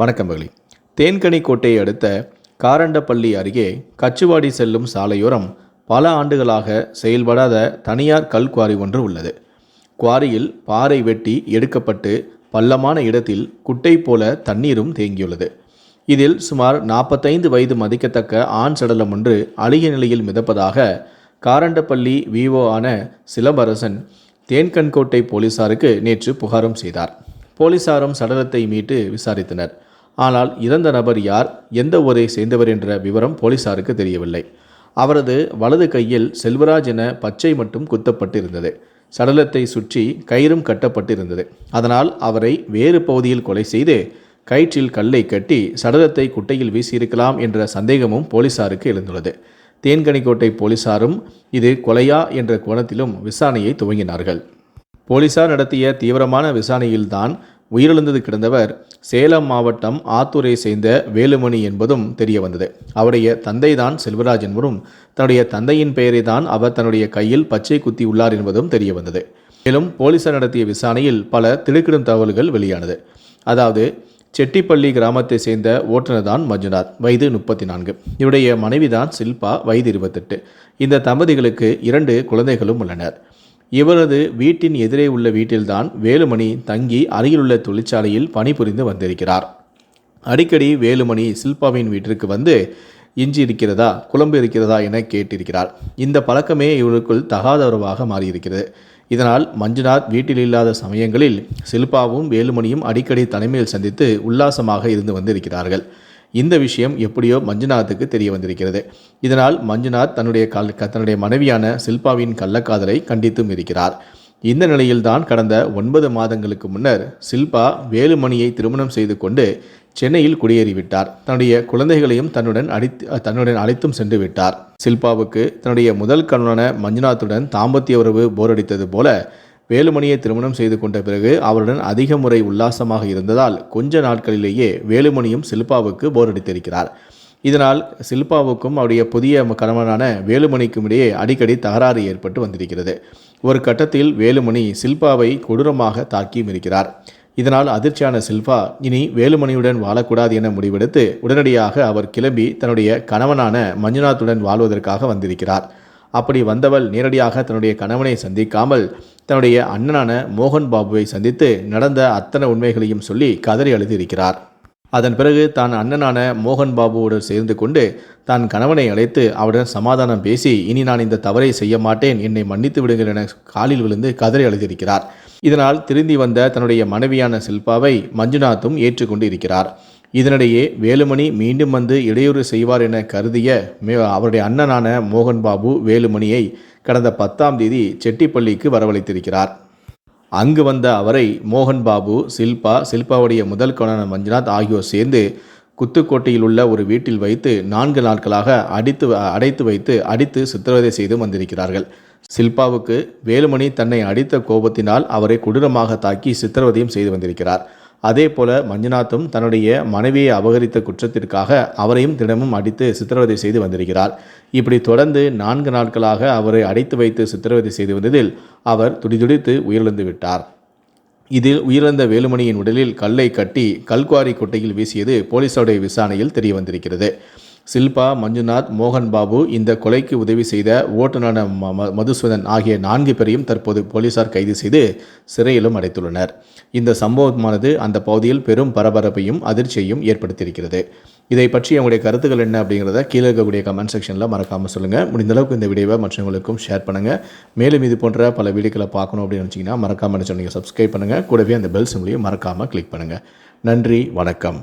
வணக்கம் மகளி. தேன்கனி கோட்டையை அடுத்த காரண்டப்பள்ளி அருகே கச்சுவாடி செல்லும் சாலையோரம் பல ஆண்டுகளாக செயல்படாத தனியார் கல் குவாரி ஒன்று உள்ளது. குவாரியில் பாறை வெட்டி எடுக்கப்பட்டு பள்ளமான இடத்தில் குட்டை போல தண்ணீரும் தேங்கியுள்ளது. இதில் சுமார் நாற்பத்தைந்து வயது மதிக்கத்தக்க ஆண் சடலம் ஒன்று அழுகிய நிலையில் மிதப்பதாக காரண்டப்பள்ளி விஓ ஆன சிலம்பரசன் தேன்கண்கோட்டை போலீசாருக்கு நேற்று புகாரும் செய்தார். போலீசாரும் சடலத்தை மீட்டு விசாரித்தனர். ஆனால் இறந்த நபர் யார் எந்த ஊரை சேர்ந்தவர் என்ற விவரம் போலீசாருக்கு தெரியவில்லை. அவரது வலது கையில் செல்வராஜ் என பச்சை மட்டும் குத்தப்பட்டிருந்தது. சடலத்தை சுற்றி கயிறும் கட்டப்பட்டிருந்தது. அதனால் அவரை வேறு பகுதியில் கொலை செய்து கயிற்றில் கல்லை கட்டி சடலத்தை குட்டையில் வீசியிருக்கலாம் என்ற சந்தேகமும் போலீசாருக்கு எழுந்துள்ளது. தேன்கனிக்கோட்டை போலீசாரும் இது கொலையா என்ற கோணத்திலும் விசாரணையை துவங்கினார்கள். போலீசார் நடத்திய தீவிரமான விசாரணையில்தான் உயிரிழந்தது கிடந்தவர் சேலம் மாவட்டம் ஆத்தூரை சேர்ந்த வேலுமணி என்பதும் தெரிய வந்தது அவருடைய தந்தைதான் செல்வராஜ் என்பதும் தன்னுடைய தந்தையின் பெயரை தான் அவர் தன்னுடைய கையில் பச்சை குத்தி உள்ளார் என்பதும் தெரிய வந்தது மேலும் போலீசார் நடத்திய விசாரணையில் பல திடுக்கிடும் தகவல்கள் வெளியானது. அதாவது செட்டிப்பள்ளி கிராமத்தை சேர்ந்த ஓட்டுநர் தான் மஞ்சுநாத் வயது முப்பத்தி நான்கு இவருடைய மனைவிதான் சில்பா வயது இருபத்தெட்டு. இந்த தம்பதிகளுக்கு இரண்டு குழந்தைகளும் உள்ளனர். இவரது வீட்டின் எதிரே உள்ள வீட்டில்தான் வேலுமணி தங்கி அருகிலுள்ள தொழிற்சாலையில் பணிபுரிந்து வந்திருக்கிறார். அடிக்கடி வேலுமணி சில்பாவின் வீட்டிற்கு வந்து இஞ்சி இருக்கிறதா குழம்பு இருக்கிறதா என கேட்டிருக்கிறார். இந்த பழக்கமே இவருக்குள் தகாத உறவாக மாறியிருக்கிறது. இதனால் மஞ்சுநாத் வீட்டில் இல்லாத சமயங்களில் சில்பாவும் வேலுமணியும் அடிக்கடி தலைமையில் சந்தித்து உல்லாசமாக இருந்து வந்திருக்கிறார்கள். இந்த விஷயம் எப்படியோ மஞ்சுநாத்துக்கு தெரிய வந்திருக்கிறது. இதனால் மஞ்சுநாத் தன்னுடைய கல் தன்னுடைய மனைவியான சில்பாவின் கள்ளக்காதலை கண்டித்தும் இருக்கிறார். இந்த நிலையில்தான் கடந்த ஒன்பது மாதங்களுக்கு முன்னர் சில்பா வேலுமணியை திருமணம் செய்து கொண்டு சென்னையில் குடியேறிவிட்டார். தன்னுடைய குழந்தைகளையும் தன்னுடன் அடித்து தன்னுடன் அழைத்தும் சென்று விட்டார். சில்பாவுக்கு தன்னுடைய முதல் கணவனான மஞ்சுநாத்துடன் தாம்பத்திய உறவு போரடித்தது போல வேலுமணியை திருமணம் செய்து கொண்ட பிறகு அவருடன் அதிக முறை உல்லாசமாக இருந்ததால் கொஞ்ச நாட்களிலேயே வேலுமணியும் சில்பாவுக்கு போரடித்திருக்கிறார் இதனால் சில்பாவுக்கும் அவருடைய புதிய கணவனான வேலுமணிக்கும் இடையே அடிக்கடி தகராறு ஏற்பட்டு வந்திருக்கிறது. ஒரு கட்டத்தில் வேலுமணி சில்பாவை கொடூரமாக தாக்கியும் இருக்கிறார். இதனால் அதிர்ச்சியான சில்பா இனி வேலுமணியுடன் வாழக்கூடாது என முடிவெடுத்து உடனடியாக அவர் கிளம்பி தன்னுடைய கணவனான மஞ்சுநாத்துடன் வாழ்வதற்காக வந்திருக்கிறார். அப்படி வந்தவள் நேரடியாக தன்னுடைய கணவனை சந்திக்காமல் தன்னுடைய அண்ணனான மோகன் பாபுவை சந்தித்து நடந்த அத்தனை உண்மைகளையும் சொல்லி கதறி அழுதியிருக்கிறார். அதன் பிறகு தான் அண்ணனான மோகன் பாபுவோடு சேர்ந்து கொண்டு தான் கணவனை அழைத்து அவருடன் சமாதானம் பேசி இனி நான் இந்த தவறை செய்ய மாட்டேன் என்னை மன்னித்து விடுங்கள் என காலில் விழுந்து கதறி அழுதியிருக்கிறார். இதனால் திருந்தி வந்த தன்னுடைய மனைவியான சில்பாவை மஞ்சுநாத்தும் ஏற்றுக்கொண்டு இருக்கிறார். இதனிடையே வேலுமணி மீண்டும் வந்து இடையூறு செய்வார் என கருதிய மே அவருடைய அண்ணனான மோகன் பாபு வேலுமணியை கடந்த பத்தாம் தேதி செட்டிப்பள்ளிக்கு வரவழைத்திருக்கிறார். அங்கு வந்த அவரை மோகன் பாபு சில்பா சில்பாவுடைய முதல் கணவன் மஞ்சுநாத் ஆகியோர் சேர்ந்து குத்துக்கோட்டையில் உள்ள ஒரு வீட்டில் வைத்து நான்கு நாட்களாக அடித்து அடைத்து வைத்து அடித்து சித்திரவதை செய்து வந்திருக்கிறார்கள். சில்பாவுக்கு வேலுமணி தன்னை அடித்த கோபத்தினால் அவரை கொடூரமாக தாக்கி சித்திரவதையும் செய்து வந்திருக்கிறார். அதே போல மஞ்சுநாத்தும் தன்னுடைய மனைவியை அபகரித்த குற்றத்திற்காக அவரையும் தினமும் அடித்து சித்திரவதை செய்து வந்திருக்கிறார். இப்படி தொடர்ந்து நான்கு நாட்களாக அவரை அடைத்து வைத்து சித்திரவதை செய்து வந்ததில் அவர் துடிதுடித்து உயிரிழந்து விட்டார். இதில் உயிரிழந்த வேலுமணியின் உடலில் கல்லை கட்டி கல்குவாரி குட்டையில் வீசியது போலீசாருடைய விசாரணையில் தெரிய வந்திருக்கிறது சில்பா மஞ்சுநாத் மோகன் பாபு இந்த கொலைக்கு உதவி செய்த ஓட்டுநரான மதுசூதன் ஆகிய நான்கு பேரையும் தற்போது போலீசார் கைது செய்து சிறையிலும் அடைத்துள்ளனர். இந்த சம்பவமானது அந்த பகுதியில் பெரும் பரபரப்பையும் அதிர்ச்சியையும் ஏற்படுத்தியிருக்கிறது. இதை பற்றி அவங்களுடைய கருத்துக்கள் என்ன அப்படிங்கிறத கீழே இருக்கக்கூடிய கமெண்ட் செக்ஷனில் மறக்காமல் சொல்லுங்கள் முடிந்தளவுக்கு இந்த வீடியோவை மற்றவங்களுக்கும் ஷேர் பண்ணுங்கள் மேலும் இது போன்ற பல வீடியோக்களை பார்க்கணும் அப்படின்னு நினச்சிங்கன்னா மறக்காமல் சொன்னீங்க சப்ஸ்கிரைப் பண்ணுங்கள் கூடவே அந்த பெல் சிம்லையும் மறக்காமல் கிளிக் பண்ணுங்கள் நன்றி வணக்கம்.